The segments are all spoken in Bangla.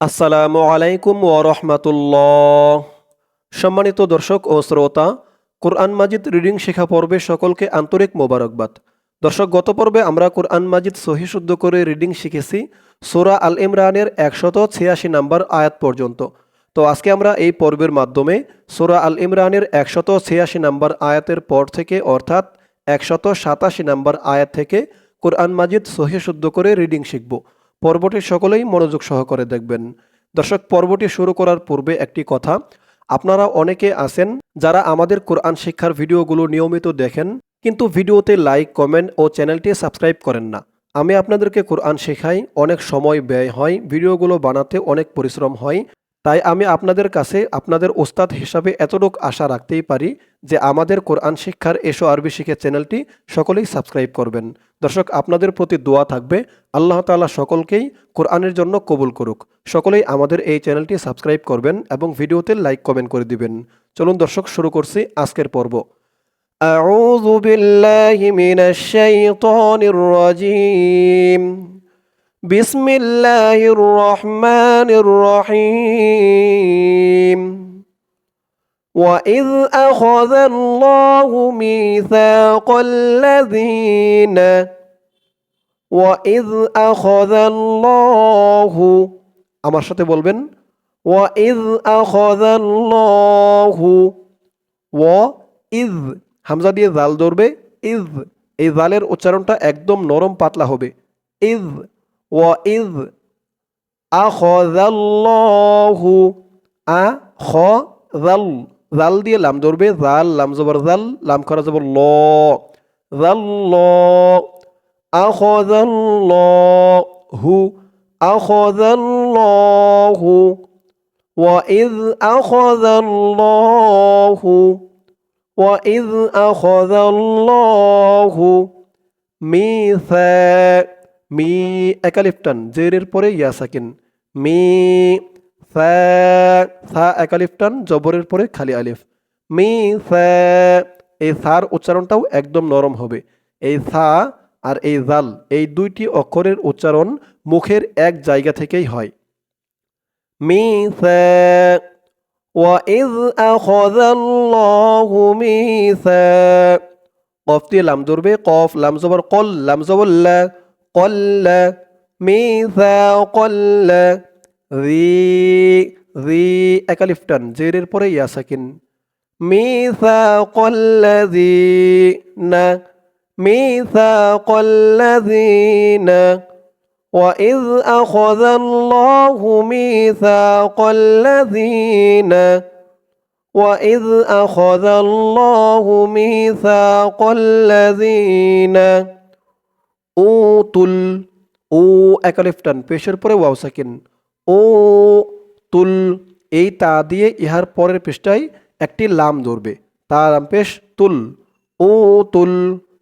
আসসালামু আলাইকুম ওরহমাতুল্লাহ সম্মানিত দর্শক ও শ্রোতা, কোরআন মাজিদ রিডিং শেখা পর্বে সকলকে আন্তরিক মোবারকবাদ। দর্শক, গত পর্বে আমরা কোরআন মাজিদ সহি শুদ্ধ করে রিডিং শিখেছি সোরা আল ইমরানের একশত ছিয়াশি নাম্বার আয়াত পর্যন্ত। তো আজকে আমরা এই পর্বের মাধ্যমে সোরা আল ইমরানের একশত ছিয়াশি নাম্বার আয়াতের পর থেকে, অর্থাৎ একশত সাতাশি নাম্বার আয়াত থেকে কোরআন মাজিদ সহি শুদ্ধ করে রিডিং শিখব। পর্বটি সকলেই মনোযোগ সহকারে দেখবেন। দর্শক, পর্বটি শুরু করার পূর্বে একটি কথা। আপনারা অনেকে আছেন যারা আমাদের কোরআন শিক্ষার ভিডিওগুলো নিয়মিত দেখেন, কিন্তু ভিডিওতে লাইক, কমেন্ট ও চ্যানেলটি সাবস্ক্রাইব করেন না। আমি আপনাদেরকে কোরআন শেখাই, অনেক সময় ব্যয় হয়, ভিডিওগুলো বানাতে অনেক পরিশ্রম হয়। তাই আমি আপনাদের কাছে আপনাদের ওস্তাদ হিসাবে এতটুক আশা রাখতেই পারি যে আমাদের কোরআন শিক্ষার এসো আরবি শিখে চ্যানেলটি সকলেই সাবস্ক্রাইব করবেন দর্শক আপনাদের প্রতি দোয়া থাকবে আল্লাহ তাআলা সকলকেই কোরআনের জন্য কবুল করুক সকলেই আমাদের এই চ্যানেলটি সাবস্ক্রাইব করবেন এবং ভিডিওতে লাইক কমেন্ট করে দিবেন চলুন দর্শক শুরু করছি আজকের পর্ব أعوذ بالله من الشيطان الرجيم بسم الله الرحمن الرحيم وإذ أخذ الله ميثاق الذين وإذ أخذ الله আমার সাথে বলবেন وإذ أخذ الله وإذ হামজা দিয়ে জাল ধরবে ইজ এই জালের উচ্চারণটা একদম নরম পাতলা হবে ইজ وإذ أخذ الله আ খ জাল জাল দিয়ে লাম ধরবে জাল লাম জবর জাল লাম করা জবর ল জাল ল أخذ الله أخذ الله وإذ أخذ الله وإذ أخذ الله ميثاق মি একালিফটান জেরের পরে ইয়া সাকিন মি ফা সা একালিফটান জবরের পরে খালি আলিফ মি ফা এই সার উচ্চারণটাও একদম নরম হবে এই সা আর এই জাল এই দুইটি অক্ষরের উচ্চারণ মুখের এক জায়গা থেকেই হয় মি ফা وإذ أخذ الله ميثاق কফ দিয়ে লাম ধরবে কফ লাম জবর কল লাম জবর লা قل ميثاق ذي ذي একালিফটান জেরের পরে ইয়া সাকিন ميثاق الذين ميثاق الذين وإذ أخذ الله ميثاق الذين وإذ أخذ الله ميثاق الذين উতুল ও একালিফটান পেশের পরে ওয়াও সাকিন। ও তুল, এই তা দিয়ে ইহার পরের পৃষ্ঠায় একটি লাম ধরবে। তা লাম পেশ তুল, ও তুল।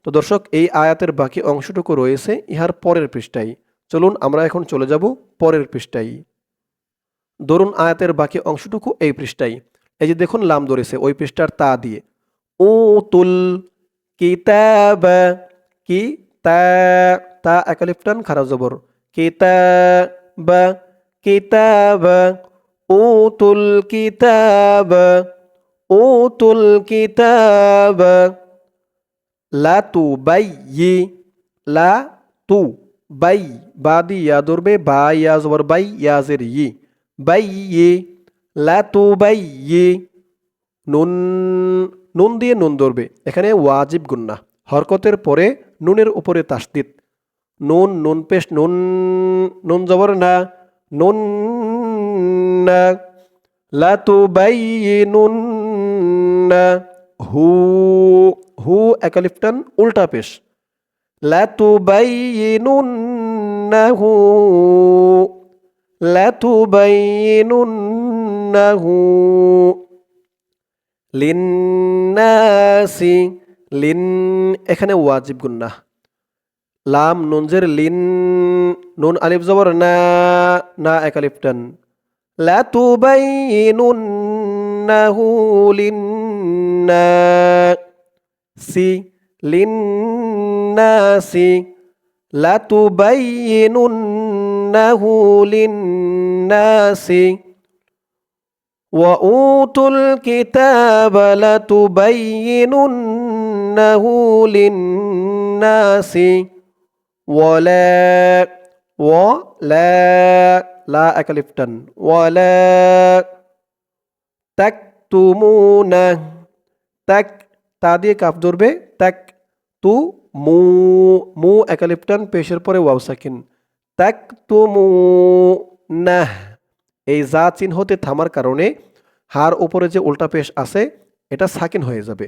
তো দর্শক, এই আয়াতের বাকি অংশটুকু রয়েছে ইহার পরের পৃষ্ঠায়। চলুন আমরা এখন চলে যাব পরের পৃষ্ঠায়। ধরুন আয়াতের বাকি অংশটুকু এই পৃষ্ঠায়। এই যে দেখুন, লাম ধরেছে ওই পৃষ্ঠার তা দিয়ে। ও তুল, কিতাব, কি তা তা একালিফটান খারাপ জবর। কিতাব কিতাব, উতুল কিতাব উতুল কিতাব লা তু বাই ই লা তু বাই বাদি ইয়া ধরবে, বা ইয়া জবর, বাই ইয়াজের ই বাই ই লা তু বাই ই নুন নুন দিয়ে নুন ধরবে। এখানে ওয়াজিব গুন্না। হরকতের পরে নুনের উপরে তাসদিদ। নুন নুন পেশ নুন নুন জবর না, নুন না। লাতু বাই নুন না হু হু একালিফটান উল্টা পেশ। লাতু বাই নুন না হু, লাতু বাই নুন না হু। লিন্নাসি লিন এখানে ওয়াজিব গুন্না লাম নুনজের লিন নুন আলিফ জবর না না এক আলিফ টান লা তুবাইনুন্নাহু লিন্নাসি লিন্নাসি লা তুবাইনুন্নাহু লিন্নাসি للناس وأوتوا الكتاب لتبيننه للناس ولا ولا لا أكلفتن ولا تكتمونه তাক তা দিয়ে কাপ ধরবে তাক তু মু মু একালিপ্টান পেশের পরে ওয়াও সাকিন তাক তু মু নাহ এই যা চিহ্নতে থামার কারণে হার উপরে যে উল্টা পেশ আছে এটা সাকিন হয়ে যাবে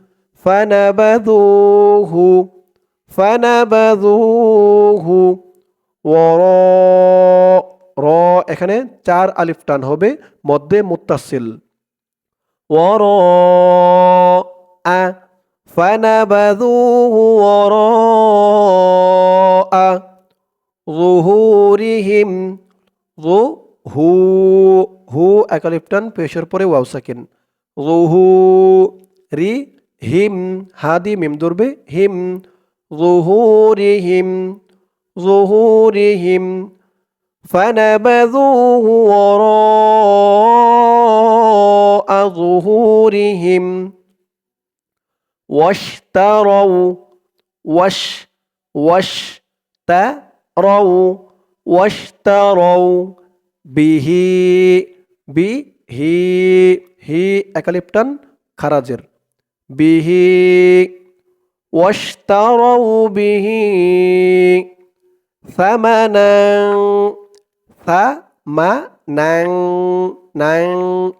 فنبذوه فنبذوه وراء র এখানে চার আলিফ টান হবে মধ্যে মুত্তাসিল ওর আ فنبذوه وراء ظهورهم ظهو হু একালিফটান পেশের পরে ওয়াও সাকিন রুহু রি হিম হাদি মিম ধরবে হিম ظهورهم ظهورهم فنبذوه وراء ظهورهم واشتروا وش واشتروا واشتروا به به হি একালিপ্টান খারাজের বিহি واشتروا به ثمنا ثمنا নাং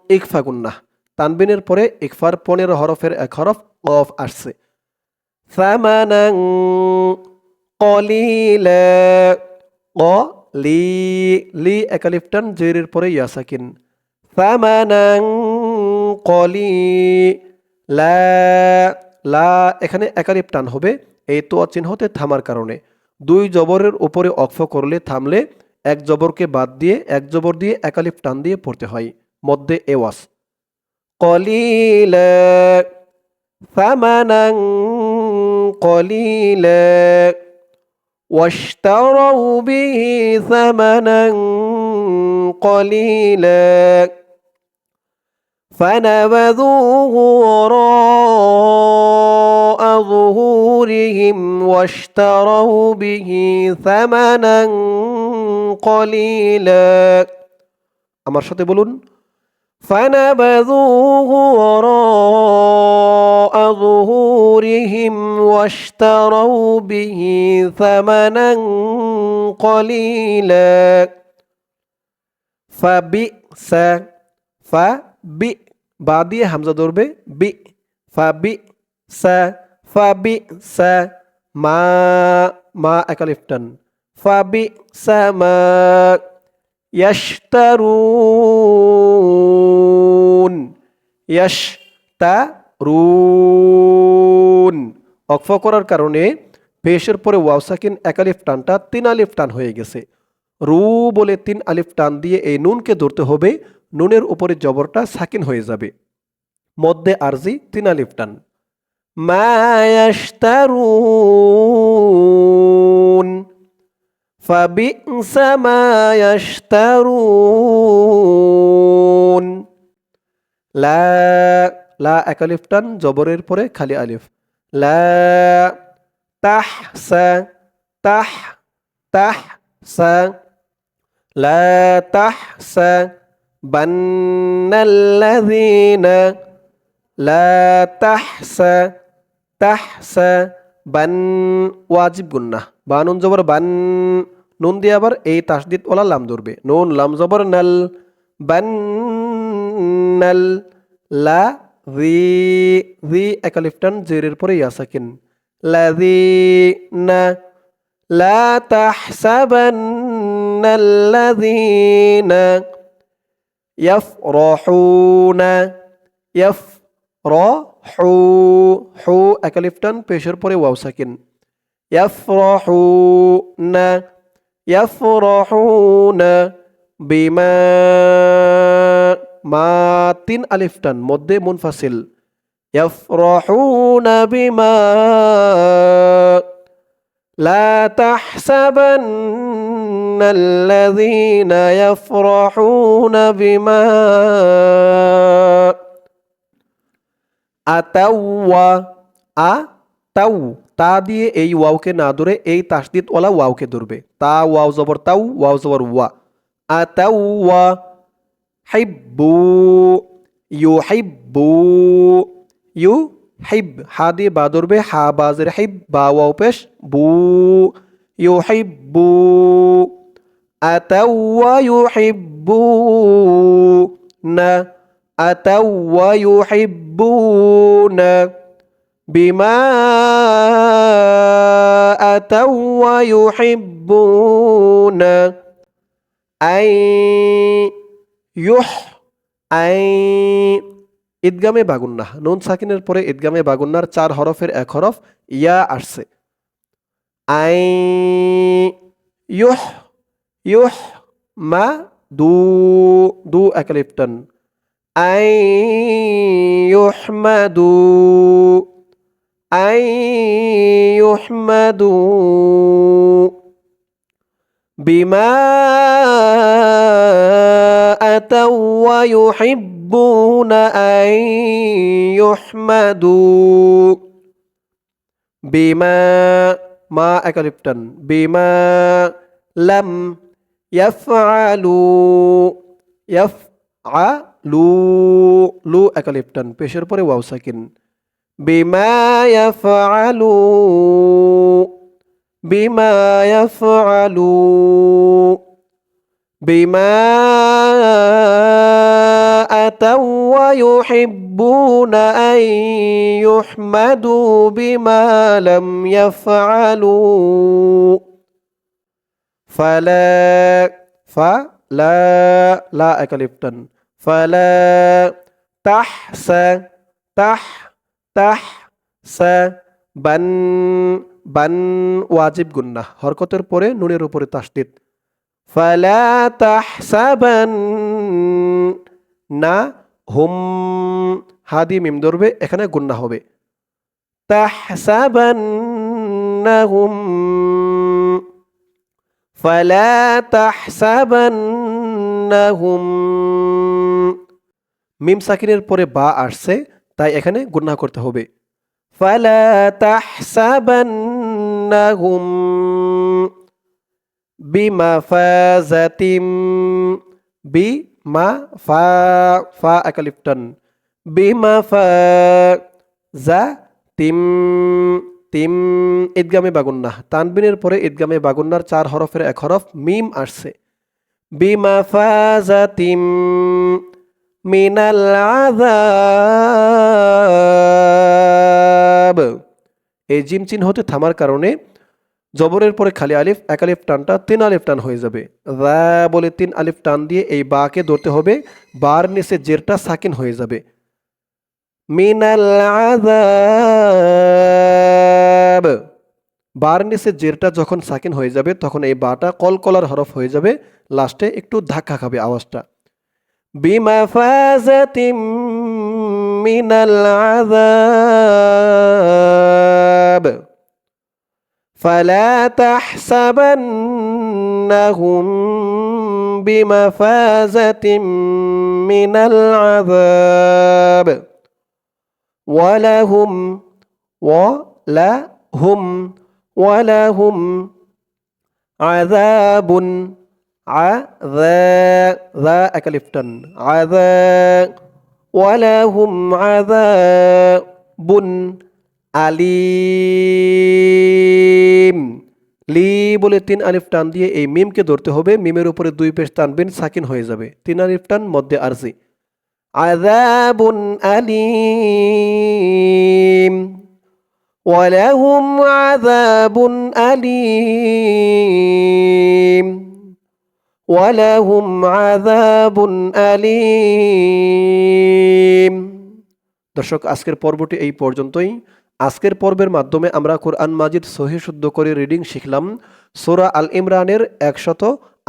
ইকফা গুন্না তানবিনের পরে ইকফার পনেরো হরফের এক হরফ অফ আসছে ثمنا قليلا قلي লি একালিফটান জেরের পরে ইয়াসাকিন ثمنا قليلا লা এখানে একালিফ টান হবে এই তো চিহ্নতে থামার কারণে দুই জবরের উপরে অক্ষ করলে থামলে এক জবরকে বাদ দিয়ে এক জবর দিয়ে একালিফ টান দিয়ে পড়তে হয় মধ্যে এওয়াস قليلا ثمنا قليلا واشتروا به ثمنا قليلا فنبذوه وراء ظهورهم واشتروا به ثمنا قليلا আমার সাথে বলুন فنبذوه وراء ظهورهم واشتروا به ثمنا قليلا فبئس فبئ বা দিয়ে হামজা ধরবে বি ফাবি সা ফাবি সা মা মা একালিফটান ফাবি সা মা ইয়াশতারুন ইয়াশতারুন করার কারণে পেশের পরে ওয়াও সাকিন এক আলিফ টানটা তিন আলিফ টান হয়ে গেছে রু বলে তিন আলিফ টান দিয়ে এই নুনকে ধরতে হবে নুনের উপরে জবরটা সাকিন হয়ে যাবে মধ্যে আরজি তিন আলিফ টান মায়াশতারুন فبئس ما يشترون লা লা এক আলিফ টান জবরের পরে খালি আলিফ লা তাহ সা তাহ তাহ সা লা তাহ সা বান্নাল্লাযীনা লা তাহসা তাহসা বান ওয়াজিব গুন্না বানুন জবর বান, নুন দিয়ে আবার এই তাসদিদ ওলা লাম ধরবে। নুন, লাম, জবর, নাল। বান নাল লা রি রি একালিফটান জেরের পরে ইয়াসাকিন লাযীনা লা তাহসাবান্নাল্লাযীনা ইয়ফ রহুনা ইয়ফ র হু হু একালিফটন পেশের পরে ওয়াও সাকিন। ইয়ফ রহুনা ইয়ফ রহুনা বিমা মাতিন তিন মধ্যে মুনফাসিল। ইয়ফ রহুনা বিমা لا تحسبن الذين يفرحون بما আতাওয়া আ তাউ তা দিয়ে এই ওয়াওকে না ধরে এই তাসদিদ ওয়ালা ওয়াওকে ধরবে তা ওয়াও জবর তাউ ওয়াও জবর ওয়া আতাওয়া হাইব্বু ইউ হাইব্বু ইউ حب حادي بادر به حابازر حب با واو بو يحب أتوا يحبون أتوا يحبون. بما أتوا يحبون. أي يح أي ইদগামে বাগুন্না নুন সাকিনের পরে ইদগামে বাগুন্নার চার হরফের এক হরফ ইয়া আসছে। আই ইহ ইহ মা, দু দু একলিপ্টন। আই ইউহমাদু আই ইউহমাদু বিমা আতাও ইউহিব يحبون أن يحمدوا بما ما أكلبتن بما لم يفعلوا يفعلوا لو أكلبتن بشر بري واو ساكن بما يفعلوا بما يفعلوا بما বিমা أتوا ويحبون أن يحمدوا بما لم يفعلوا فلا فلا لا أكلفتن فلا تحس تح تح স বান বান ওয়াজিব গুন্না হরকতের পরে নুনের উপরে তাসদিদ ফালা তাহসাবান না হুম হাদি মিম ধরবে, এখানে গুন্না হবে। তাহসাবান্নাহুম, ফালা তাহসাবান্নাহুম। মিম সাকিনের পরে বা আসছে, তাই এখানে গুন্না করতে হবে। ফালা তাহসাবান্নাহুম বিমাফাজাতিম বি মা ফা ফা একালিপ্টন। বিমাফা যা, তিম তিম, ঈদগামে বাগুন্না। তানবিনের পরে ঈদগামে বাগুন্নার চার হরফের এক হরফ মিম আসছে। বিমাফাজাতিম মিনাল আযাব। এই জিম চিহ্ন হতে থামার কারণে জবরের পরে খালি আলিফ, এক আলিফ টানটা তিন আলিফ টান হয়ে যাবে। রা বলে তিন আলিফ টান দিয়ে এই বাকে ধরতে হবে, বার নিচে জেরটা সাকিন হয়ে যাবে। বার নিচে জেরটা যখন সাকিন হয়ে যাবে, তখন এই বাটা কলকলার হরফ হয়ে যাবে, লাস্টে একটু ধাক্কা খাবে আওয়াজটা। বিমাফাজাতিম মিনাল আযাব। فلا تحسبنهم بمفازة من العذاب. ولهم ولهم ولهم عذاب عذاب. ذا أكلفتن عذاب. ولهم عذاب أليم. লি বলে তিন আলিফ টান দিয়ে এই মিমকে ধরতে হবে। মিমের উপরে দুই পেশ টানবেন সাকিন হয়ে যাবে। তিন আলিফ টান মধ্যে আরজি। আযাবুন আলিম। ওয়ালাহুম আযাবুন আলিম। ওয়ালাহুম আযাবুন আলিম। দর্শক, আজকের পর্বটি এই পর্যন্তই। আজকের পর্বের মাধ্যমে আমরা কোরআন মাজিদ সহি শুদ্ধ করে রিডিং শিখলাম সোরা আল ইমরানের একশত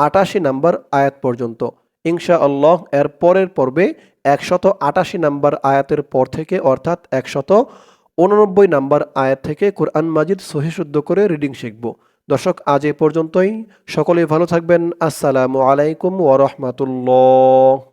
আটাশি নাম্বার আয়াত পর্যন্ত। ইনশা আল্লাহ এর পরের পর্বে একশত আটাশি নাম্বার আয়াতের পর থেকে, অর্থাৎ একশত উননব্বই নাম্বার আয়াত থেকে কোরআন মাজিদ সহি শুদ্ধ করে রিডিং শিখব। দর্শক, আজ এ পর্যন্তই। সকলেই ভালো থাকবেন। আসসালামু আলাইকুম ওয়া রাহমাতুল্লাহ।